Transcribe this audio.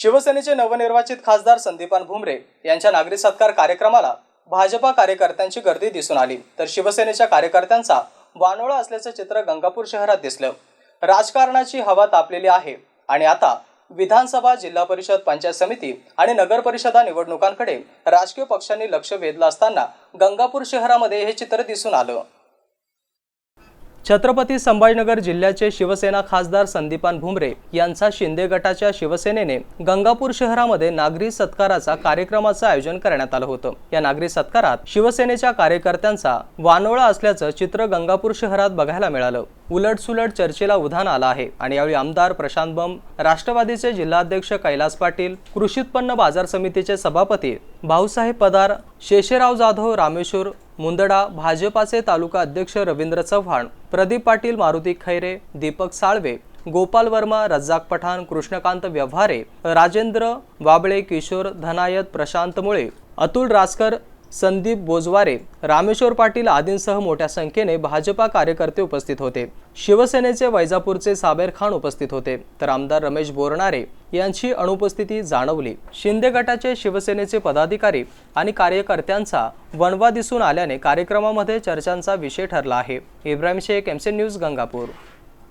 शिवसेनेचे नवनिर्वाचित खासदार संदीपान भुमरे यांच्या नागरी सत्कार कार्यक्रमाला भाजपा कार्यकर्त्यांची गर्दी दिसून आली. तर शिवसेनेच्या कार्यकर्त्यांचा वानोळा असल्याचं चित्र गंगापूर शहरात दिसलं. राजकारणाची हवा तापलेली आहे आणि आता विधानसभा जिल्हा परिषद पंचायत समिती आणि नगर परिषदा निवडणुकांकडे राजकीय पक्षांनी लक्ष वेधलं असताना गंगापूर शहरामध्ये हे चित्र दिसून आलं. छत्रपती संभाजीनगर जिल्ह्याचे शिवसेना खासदार संदीपान भुमरे यांचा शिंदे गटाच्या शिवसेनेने गंगापूर शहरामध्ये नागरी सत्काराचा कार्यक्रमाचं आयोजन करण्यात आलं होतं. या नागरी सत्कारात शिवसेनेच्या कार्यकर्त्यांचा वानोळा असल्याचं चित्र गंगापूर शहरात बघायला मिळालं. उलटसुलट चर्चेला उधाण आलं आहे आणि यावेळी आमदार प्रशांत बम राष्ट्रवादीचे जिल्हाध्यक्ष कैलास पाटील कृषी उत्पन्न बाजार समितीचे सभापती भाऊसाहेब पदार शेषेराव जाधव रामेश्वर मुंदडा भाजपाचे तालुका अध्यक्ष रवींद्र चव्हाण प्रदीप पाटील मारुती खैरे दीपक साळवे गोपाल वर्मा रज्जाक पठाण कृष्णकांत व्यवहारे राजेंद्र वाबळे किशोर धनायत प्रशांत मुळे अतुल रासकर संदीप बोजवारे रामेश्वर पाटील आदींसह मोठ्या संख्येने भाजपा कार्यकर्ते उपस्थित होते. शिवसेनेचे वैजापूरचे साबेर खान उपस्थित होते. तर आमदार रमेश बोरणारे यांची अनुपस्थिती जाणवली. शिंदे गटाचे शिवसेनेचे पदाधिकारी आणि कार्यकर्त्यांचा वणवा दिसून आल्याने कार्यक्रमामध्ये चर्चांचा विषय ठरला आहे. Ibrahim Shaikh MC news Gangapur.